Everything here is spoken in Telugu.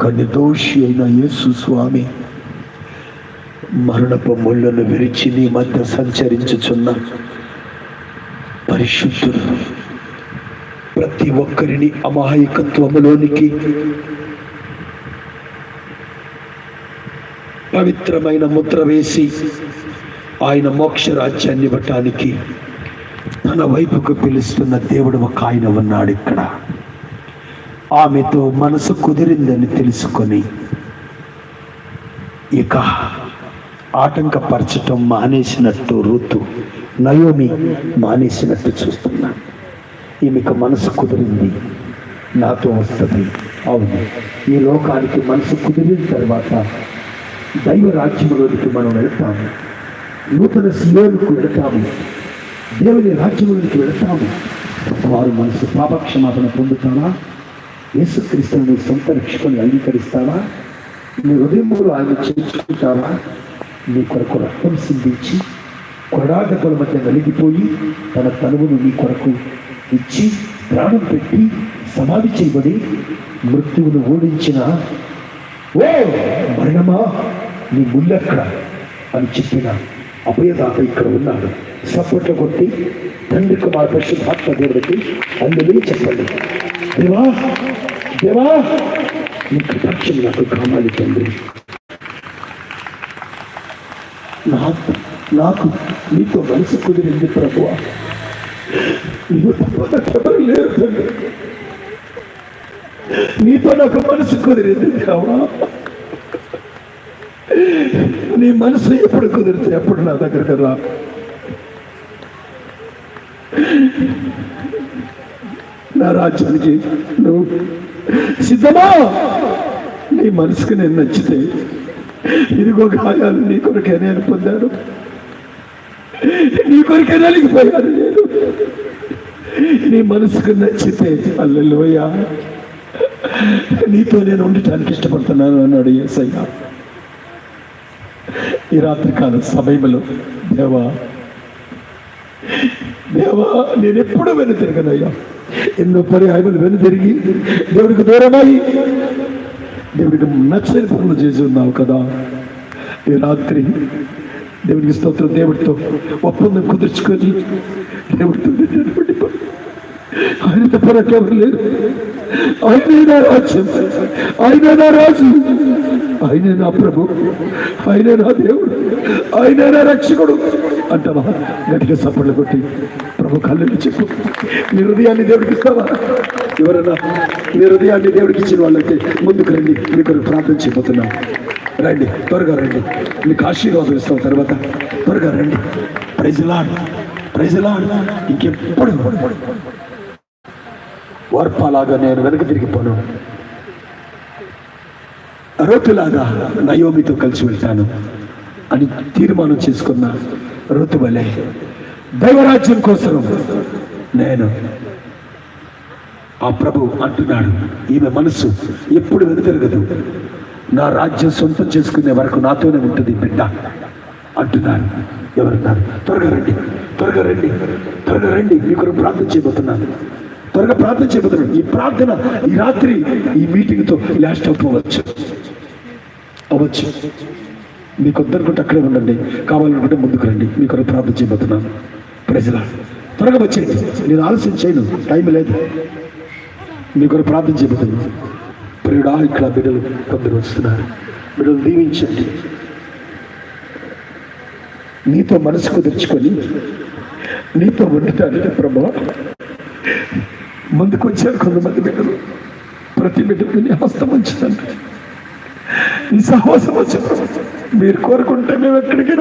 ఒక నిర్దోషి అయిన యేసు స్వామి మరణపు ముళ్ళను విరిచి నీ మధ్య సంచరించుచున్న పరిశుద్ధుడు ప్రతి ఒక్కరిని అమాయకత్వములోనికి పవిత్రమైన ముద్ర వేసి ఆయన మోక్ష రాజ్యాన్ని ఇవ్వటానికి తన వైపుకు పిలుస్తున్న దేవుడు ఒక ఆయన ఉన్నాడు ఇక్కడ. ఆమెతో మనసు కుదిరిందని తెలుసుకొని ఇక ఆటంకపరచటం మానేసినట్టు ఋతు నయోమి మానేసినట్టు చూస్తున్నా. ఈమెకు మనసు కుదిరింది. నాతో వస్తుంది. అవును. ఈ లోకానికి మనసు కుదిరిన తర్వాత దైవ రాజ్యంలోనికి మనం వెళ్తాము. నూతన సియోలకు వెళ్తాము. దేవుని రాజ్యంలోనికి వెళ్తాము. వారు మనసు పాపక్షమాపణ పొందుతారా? యేసుక్రీస్తుని నీ సొంత రక్షకుని అంగీకరిస్తావా? నీ హృదయంలో ఆయన చేర్చుకుంటావా? నీ కొరకు రక్తం సిద్ధించి కొడాదకుల మధ్య నలిగిపోయి తన తనువును నీ కొరకు ఇచ్చి ప్రాణం పెట్టి సమాధి చేయబడి మృత్యువును ఓడించిన ఓ మరణమా? నీ ముళ్ళెక్కడ అని చెప్పిన అభయదాత ఇక్కడ ఉన్నాడు. సపోర్ట్ కొట్టి తండ్రి కుమార్ పరిశుభాత్మ దేవుడికి అందులో చెప్పండి. దేవా దేవా నీకు పక్షం నాకు కావాలి తండ్రి నాకు నాకు నీతో మనసు కుదిరింది ప్రభు నీవు లేరు తండ్రి నీతో నాకు మనసు కుదిరింది దేవా నీ మనసు ఎప్పుడు కుదిరితే ఎప్పుడు నా దగ్గరకు రా నా రాజ్యానికి నువ్వు సిద్ధమా? నీ మనసుకు నేను నచ్చితే ఇదిగో గాయాలు నీ కొరకే నేను పొందాను. నీ కొరకే నలిగిపోయాను నేను. నీ మనసుకు నచ్చితే అల్లెలోయ. నీతో నేను ఉండటానికి ఇష్టపడుతున్నాను అన్నాడు ఏసయ్య. ఈ రాత్రికాల సమయంలో దేవా దేవా నేను ఎప్పుడు వెను తిరగనయ్యా. ఎన్నో పర్యాయములు వెను తిరిగి దేవుడికి దూరమై దేవుడికి నచ్చని పనులు చేసి ఉన్నావు కదా. ఈ రాత్రి దేవుడికి స్తోత్రం దేవుడితో ఒప్పందం కుదుర్చుకొని దేవుడితో ఆయన తప్ప నాకెవరు లేరు. ఆయనే నా రాజ్యం. ఆయన నా రాజు. ఆయనే నా ప్రభు. ఆయనే నా దేవుడు. ఆయనే నా రక్షకుడు. అంటావా? గట్టిగా సప్పట్లు కొట్టి ప్రభు కళ్ళు చెప్పు. నీ హృదయాన్ని దేవుడికి ఇస్తావా? ఎవరన్నా నీ హృదయాన్ని దేవుడికి ఇచ్చిన వాళ్ళైతే ముందుకు రండి మీకు ప్రార్థన చేయబోతున్నాం. రండి త్వరగా రండి. మీకు ఆశీర్వాదం ఇస్తాం తర్వాత. త్వరగా రండి. ప్రైజ్లాడ్ ప్రైజ్లాడ్ ఇంకెప్పుడు వర్పలాగా నేను వెనక తిరిగిపోను రోతులాగా నయోమితో కలిసి వెళ్తాను అని తీర్మానం చేసుకున్న ఋతు వలె. దైవరాజ్యం కోసం నేను ఆ ప్రభు అంటున్నాడు. ఈమె మనసు ఎప్పుడు వెనుతిరగదు నా రాజ్యం సొంతం చేసుకునే వరకు నాతోనే ఉంటుంది బిడ్డ అంటున్నాను ఎవరన్నారు? త్వరగా రండి. త్వరగా రండి. త్వరగా రండి. మీ కొరకు ప్రార్థన చేయబోతున్నాను. త్వరగా ప్రార్థన చేయబోతున్నాను. ఈ ప్రార్థన ఈ రాత్రి ఈ మీటింగ్తో లాస్ట్ అవ్వచ్చు. అవ్వచ్చు. మీకు వద్దనుకుంటే అక్కడే ఉండండి. కావాలనుకుంటే ముందుకు రండి. మీ కొరకు ప్రార్థన చేయబోతున్నాను. ప్రజల త్వరగా వచ్చేయండి. నేను ఆలస్యం చేయను. టైం లేదు. మీ కొరకు ప్రార్థన చేయబోతున్నాను. ప్రియుడా ఇక్కడ బిడ్డలు కొందరు వస్తున్నారు. బిడ్డలు దీవించండి. నీతో మనసు కుదుర్చుకొని నీతో ఉండటానికి ప్రభా ముందుకు వచ్చారు కొంతమంది బిడ్డలు. ప్రతి బిడ్డకు నీ హస్తం ఉంచుతండి నీ సహవాసం వచ్చారు మీరు కోరుకుంటే మేము ఎక్కడికైనా